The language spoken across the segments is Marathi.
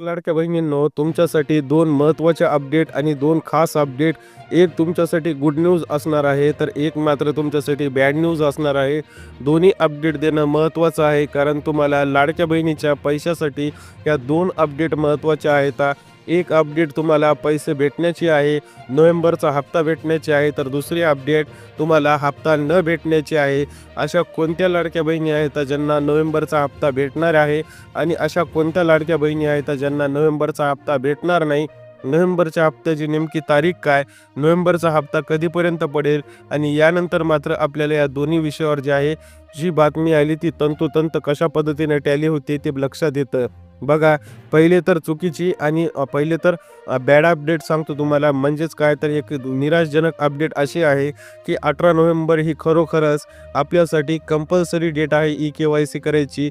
लाडक्या बहिणींनो तुमच्यासाठी दोन महत्त्वाचे अपडेट आणि दोन खास अपडेट एक तुमच्यासाठी गुड न्यूज असणार आहे तर एक मात्र तुमच्यासाठी बॅड न्यूज असणार आहे. दोन्ही अपडेट देणं महत्त्वाचं आहे कारण तुम्हाला लाडक्या बहिणीच्या पैशासाठी या दोन अपडेट महत्त्वाच्या आहेत. एक अपडेट तुम्हाला पैसे भेटण्याची आहे. नोव्हेंबरचा हप्ता भेटण्याची आहे तर दुसरी अपडेट तुम्हाला हप्ता न भेटण्याची आहे. अशा कोणत्या लाडक्या बहिणी आहेत ज्यांना नोव्हेंबरचा हप्ता भेटणार आहे आणि अशा कोणत्या लाडक्या बहिणी आहेत ज्यांना नोव्हेंबरचा हप्ता भेटणार नाही? नोव्हेंबरच्या हप्त्याची नेमकी तारीख काय? नोव्हेंबरचा हप्ता कधीपर्यंत पडेल? आणि यानंतर मात्र आपल्याला या दोन्ही विषयावर जे आहे जी बातमी आली ती तंतोतंत कशा पद्धतीने टॅली होते ते लक्षात येतं. बघा पहिले तर चुकीची आणि पहिले तर बॅड अपडेट सांगतो तुम्हाला. म्हणजेच काय तर एक निराशजनक अपडेट अशी आहे की अठरा नोव्हेंबर ही खरोखरच आपल्यासाठी कंपल्सरी डेट आहे ई के वाय सी करायची.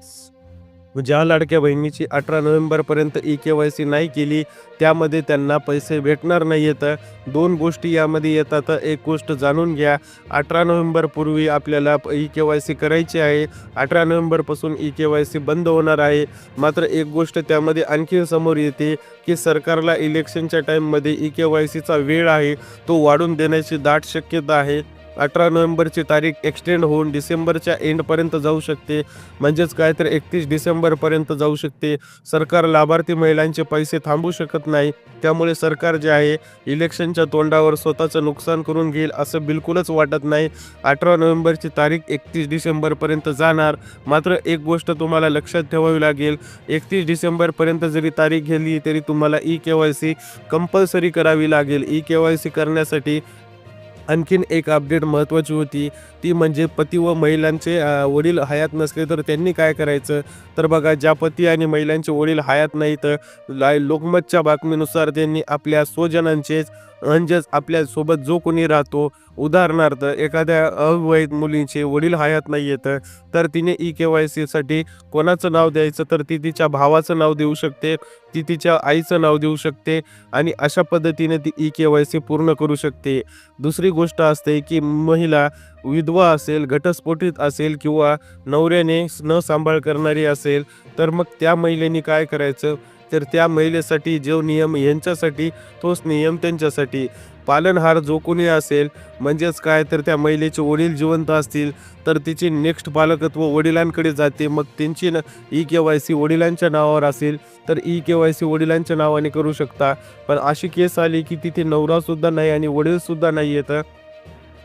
ज्या लाडक्या बहिणीची अठरा नोव्हेंबरपर्यंत ई के वाय सी नाही केली त्यामध्ये त्यांना पैसे भेटणार नाही येत दोन गोष्टी यामध्ये येतात. एक गोष्ट जाणून घ्या. अठरा नोव्हेंबरपूर्वी आपल्याला ई के वाय सी करायची आहे. अठरा नोव्हेंबरपासून ई के वाय सी बंद होणार आहे. मात्र एक गोष्ट त्यामध्ये आणखी समोर येते की सरकारला इलेक्शनच्या टाईममध्ये ई के वाय सीचा वेळ आहे. तो वाढून देण्याची दाट शक्यता आहे. अठरा नोव्हेंबरची तारीख एक्सटेंड होऊन डिसेंबरच्या एंडपर्यंत जाऊ शकते. म्हणजेच काय तर एकतीस डिसेंबरपर्यंत जाऊ शकते. सरकार लाभार्थी महिलांचे पैसे थांबू शकत नाही. त्यामुळे सरकार जे आहे इलेक्शनच्या तोंडावर स्वतःचं नुकसान करून घेईल असं बिलकुलच वाटत नाही. अठरा नोव्हेंबरची तारीख एकतीस डिसेंबरपर्यंत जाणार. मात्र एक गोष्ट तुम्हाला लक्षात ठेवावी लागेल. एकतीस डिसेंबरपर्यंत जरी तारीख गेली तरी तुम्हाला E K Y C compulsory करावी लागेल. ई के वाय सी करण्यासाठी आणखीन एक अपडेट महत्त्वाची होती. ती म्हणजे पती व महिलांचे वडील हयात नसले तर त्यांनी काय करायचं? तर बघा ज्या पती आणि महिलांचे वडील हयात नाही तर लोकमतच्या बातमीनुसार त्यांनी आपल्या स्वजनांचेच म्हणजेच आपल्यासोबत जो कोणी राहतो उदाहरणार्थ एखाद्या अविवाहित मुलींचे वडील हयात नाही येतं तर तिने ई के वाय सीसाठी कोणाचं नाव द्यायचं तर ती तिच्या भावाचं नाव देऊ शकते ती तिच्या आईचं नाव देऊ शकते आणि अशा पद्धतीने ती ई के वाय सी पूर्ण करू शकते. दुसरी गोष्ट असते की महिला विधवा असेल घटस्फोटित असेल किंवा नवऱ्याने न सांभाळ करणारी असेल तर मग त्या महिलेने काय करायचं? तर त्या महिलेसाठी जो नियम यांच्यासाठी तोच नियम त्यांच्यासाठी. पालनहार जो कोणी असेल म्हणजेच काय तर त्या महिलेचे वडील जिवंत असतील तर तिचे नेक्स्ट पालकत्व वडिलांकडे जाते. मग त्यांची न ई के वाय सी वडिलांच्या नावावर असेल तर ई के वाय सी वडिलांच्या नावाने करू शकता. पण अशी केस आली की तिथे नवरासुद्धा नाही आणि वडीलसुद्धा नाही येतं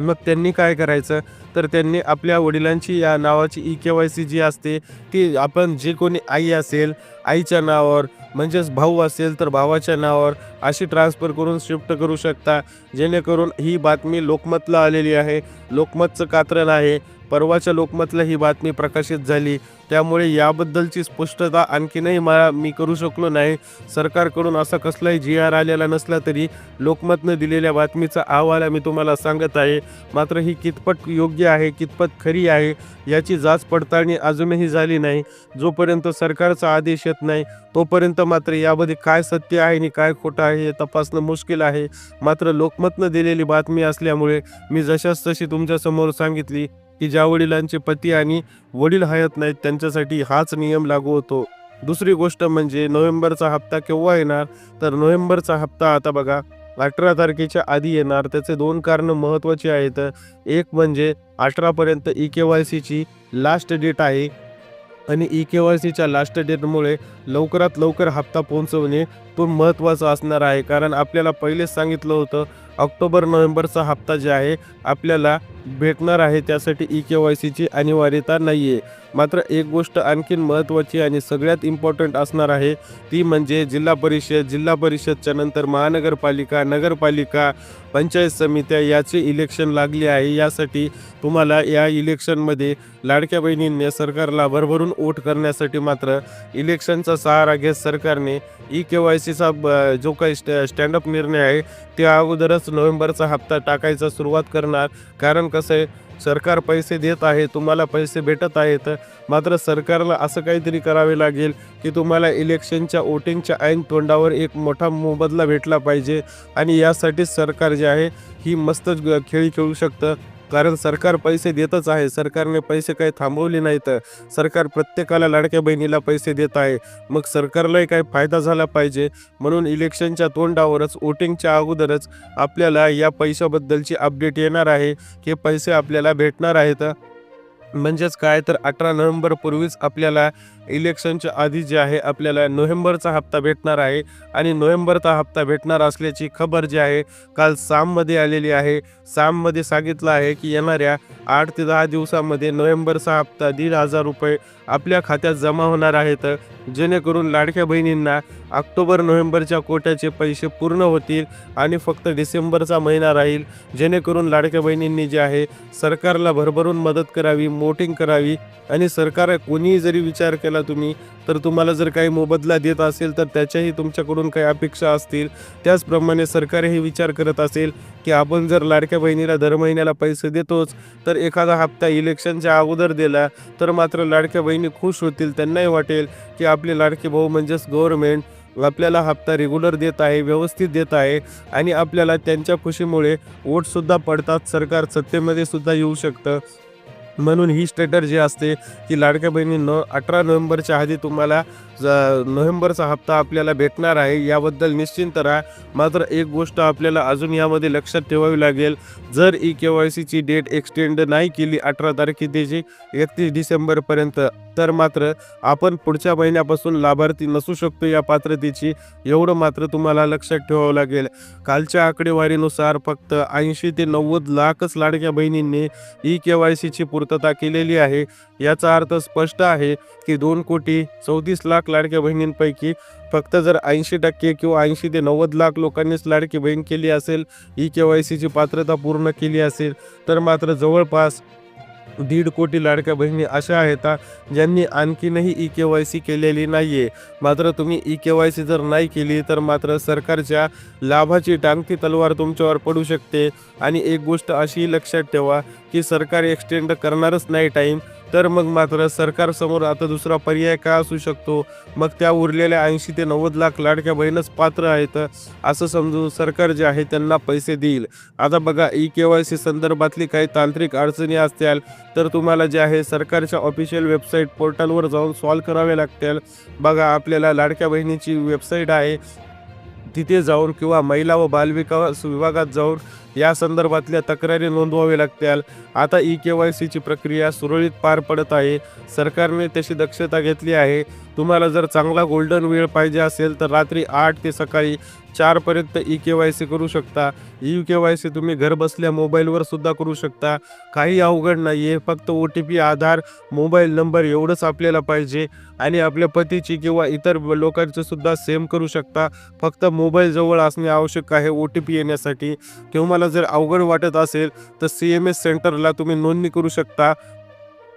मग त्यांनी काय करायचं? तर त्यांनी आपल्या वडिलांची या नावाची ई के वाय सी जी असते ती आपण जे कोणी आई असेल आईच्या नावावर म्हणजेच भाऊ असेल तर भावाच्या नावावर अशी ट्रान्सफर करून शिफ्ट करू शकता. जेणेकरून ही बातमी लोकमतला आलेली आहे. लोकमतचं कात्रण आहे. परवाच्या लोकमतला ही बातमी प्रकाशित झाली. त्यामुळे याबद्दलची स्पष्टता आणखीनही मला मी करू शकलो नाही. सरकारकडून असा कसलाही जी आर आलेला नसला तरी लोकमतनं दिलेल्या बातमीचा अहवाल मी तुम्हाला सांगत आहे. मात्र ही कितपत योग्य आहे कितपत खरी आहे याची जाच पडताळणी अजूनही झाली नाही. जोपर्यंत सरकारचा आदेश येत नाही तोपर्यंत मात्र यामध्ये काय सत्य आहे आणि काय खोटं आहे हे तपासणं मुश्किल आहे. मात्र लोकमतनं दिलेली बातमी असल्यामुळे मी जशाच तशी तुमच्यासमोर सांगितली. की ज्या वडिलांचे पती आणि वडील हयात नाहीत त्यांच्यासाठी हाच नियम लागू होतो. दुसरी गोष्ट म्हणजे नोव्हेंबरचा हप्ता केव्हा येणार? तर नोव्हेंबरचा हप्ता आता बघा अठरा तारखेच्या आधी येणार. त्याचे दोन कारणं महत्त्वाची आहेत. एक म्हणजे अठरापर्यंत ई के वाय सीची लास्ट डेट आहे आणि ई के वाय सीच्या लास्ट डेटमुळे लवकरात लवकर हप्ता पोहोचवणे तो महत्त्वाचा असणार आहे. कारण आपल्याला पहिलेच सांगितलं होतं ऑक्टोबर नोव्हेंबरचा हप्ता जे आहे आपल्याला भेटणार आहे त्यासाठी ई के वाय सीची अनिवार्यता नाही आहे मात्र एक गोष्ट आणखीन महत्त्वाची आणि सगळ्यात इम्पॉर्टंट असणार आहे ती म्हणजे जिल्हा परिषद. जिल्हा परिषदच्या नंतर महानगरपालिका नगरपालिका पंचायत समित्या याचे इलेक्शन लागले आहे. यासाठी तुम्हाला या इलेक्शनमध्ये लाडक्या बहिणींनी सरकारला भरभरून वोट करण्यासाठी मात्र इलेक्शनचा सहारा घेत सरकारने ई के वाय सीचा जो काही स्टँडअप निर्णय आहे त्या अगोदरच नोव्हेंबरचा हप्ता टाकायचा सुरुवात करणार. कारण कसं आहे सरकार पैसे देत आहे तुम्हाला पैसे भेटत आहेत. मात्र सरकारला असं काहीतरी करावे लागेल की तुम्हाला इलेक्शनच्या वोटिंगच्या ऐन तोंडावर एक मोठा मोबदला भेटला पाहिजे. आणि यासाठीच सरकार जे आहे ही मस्त खेळी खेळू शकतं. कारण सरकार पैसे देतच आहे. सरकारने पैसे काही थांबवले नाहीत. सरकार प्रत्येकाला लाडक्या बहिणीला पैसे देत आहे. मग सरकारलाही काही फायदा झाला पाहिजे. म्हणून इलेक्शनच्या तोंडावरच वोटिंगच्या अगोदरच आपल्याला या पैशाबद्दलची अपडेट येणार आहे. की पैसे आपल्याला भेटणार आहेत. म्हणजेच काय तर अठरा नोव्हेंबरपूर्वीच आपल्याला इलेक्शनच्या आधी जे आहे आपल्याला नोव्हेंबरचा हप्ता भेटणार आहे आणि नोव्हेंबरचा हप्ता भेटणार असल्याची खबर जी आहे काल साममध्ये आलेली आहे. साममध्ये सांगितलं आहे की येणाऱ्या आठ ते दहा दिवसामध्ये नोव्हेंबरचा हप्ता दीड हजार रुपये आपल्या खात्यात जमा होणार आहेत. जेणेकरून लाडक्या बहिणींना ऑक्टोबर नोव्हेंबरच्या कोट्याचे पैसे पूर्ण होतील आणि फक्त डिसेंबरचा महिना राहील. जेणेकरून लाडक्या बहिणींनी जे आहे सरकारला भरभरून मदत करावी मोटिंग करावी आणि सरकार कोणीही जरी विचार केला तुम्ही तर तुम्हाला जर काही मोबदला देत असेल तर त्याच्याही तुमच्याकडून काही अपेक्षा असतील. त्याचप्रमाणे सरकारही विचार करत असेल की आपण जर लाडक्या बहिणीला दर महिन्याला पैसे देतोच तर एखादा हप्ता इलेक्शनच्या अगोदर दिला तर मात्र लाडक्या बहिणी खुश होतील. त्यांनाही वाटेल की आपले लाडके भाऊ म्हणजेच गव्हर्मेंट आपल्याला हप्ता रेग्युलर देत आहे व्यवस्थित देत आहे आणि आपल्याला त्यांच्या खुशीमुळे वोटसुद्धा पडतात. सरकार सत्तेमध्ये सुद्धा येऊ शकतं. म्हणून ही स्ट्रॅटर्जी असते ती लाडक्या बहिणींनो अठरा नोव्हेंबरच्या आधी तुम्हाला ज नोव्हेंबरचा हप्ता आपल्याला भेटणार आहे याबद्दल निश्चिंत राहा. मात्र एक गोष्ट आपल्याला अजून यामध्ये लक्षात ठेवावी लागेल. जर ई के वाय सीची डेट एक्सटेंड नाही केली अठरा तारखेची एकतीस डिसेंबरपर्यंत तर मात्र आपण पुढच्या महिन्यापासून लाभार्थी नसू शकतो या पात्रतेची. एवढं मात्र तुम्हाला लक्षात ठेवावं लागेल. कालच्या आकडेवारीनुसार फक्त ऐंशी ते नव्वद लाखच लाडक्या बहिणींनी ई के वाय सीची पूर्तता केलेली आहे. याचा अर्थ स्पष्ट आहे की दोन कोटी चौतीस लाख लाडक्या बहिणींपैकी फक्त जर ऐंशी टक्के किंवा ऐंशी ते नव्वद लाख लोकांनीच लाडकी बहीण केली असेल ई के वाय सीची पात्रता पूर्ण केली असेल तर मात्र जवळपास दीड कोटी लाडक्या बहिणी अशा आहेत ज्यांनी आणखीनही ई के वाय सी केलेली नाही आहे मात्र तुम्ही ई के वाय सी जर नाही केली तर मात्र सरकारच्या लाभाची टांगती तलवार तुमच्यावर पडू शकते. आणि एक गोष्ट अशी लक्षात ठेवा की सरकार एक्सटेंड करणारच नाही टाईम तर मग मात्र सरकारसमोर आता दुसरा पर्याय काय असू शकतो? मग त्या उरलेल्या ऐंशी ते नव्वद लाख लाडक्या बहीणच पात्र आहेत असं समजून सरकार जे आहे त्यांना पैसे देईल. आता बघा ई के वाय सी संदर्भातली काही तांत्रिक अडचणी असतील तर तुम्हाला जे आहे सरकारच्या ऑफिशियल वेबसाईट पोर्टलवर जाऊन सॉल्व करावे लागतील. बघा आपल्याला लाडक्या बहिणीची वेबसाईट आहे. तिथे जाऊन किंवा महिला व बालविकास विभागात जाऊन या संदर्भातल्या तक्रारी नोंदवाव्या लागत्याल आता ई के वाय सीची प्रक्रिया सुरळीत पार पडत आहे. सरकारने त्याची दक्षता घेतली आहे. तुम्हाला जर चांगला गोल्डन वेळ पाहिजे असेल तर रात्री आठ ते सकाळी चारपर्यंत ई के वाय सी करू शकता. ई के वाय सी तुम्ही घरबसल्या मोबाईलवरसुद्धा मोबाईलवर सुद्धा करू शकता. काही अवघड नाही आहे फक्त O T P Aadhaar mobile number एवढंच आपल्याला पाहिजे. आणि आपल्या पतीची किंवा इतर लोकांचं सुद्धा सेम करू शकता. फक्त मोबाईल जवळ असणे आवश्यक आहे ओ टी पी येण्यासाठी. तुम्हाला जर अवघड वाटत असेल तर सी एम एस सेंटरला तुम्ही नोंदणी करू शकता.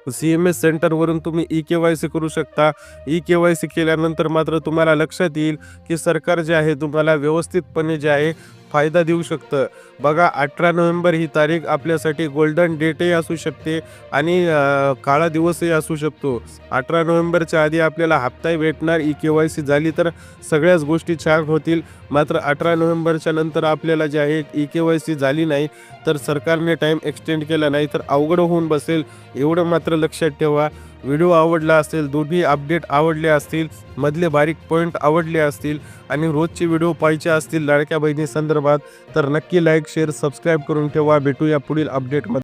सी एम एस सेंटरवरून तुम्ही ई के वाय सी करू शकता. ई के वाय सी केल्यानंतर मात्र तुम्हाला लक्षात येईल की सरकार जे आहे तुम्हाला व्यवस्थितपणे जे आहे फायदा देऊ शकतं. बघा अठरा नोव्हेंबर ही तारीख आपल्यासाठी गोल्डन डेटही असू शकते आणि काळा दिवसही असू शकतो. अठरा नोव्हेंबरच्या आधी आपल्याला हप्ताही भेटणार ई के वाय सी झाली तर सगळ्याच गोष्टी छान होतील. मात्र अठरा नोव्हेंबरच्या नंतर आपल्याला जे आहे ई के वाय सी झाली नाही तर सरकारने टाईम एक्सटेंड केला नाही तर अवघड होऊन बसेल. एवढं मात्र लक्षात ठेवा. व्हिडिओ आवडला असेल दोन्ही अपडेट आवडले असतील मधले बारीक पॉईंट आवडले असतील आणि रोजचे व्हिडिओ पाहिजे असतील लाडक्या बहिणी संदर्भात तर नक्की लाईक शेअर सबस्क्राईब करून ठेवा. भेटूया पुढील अपडेटमध्ये.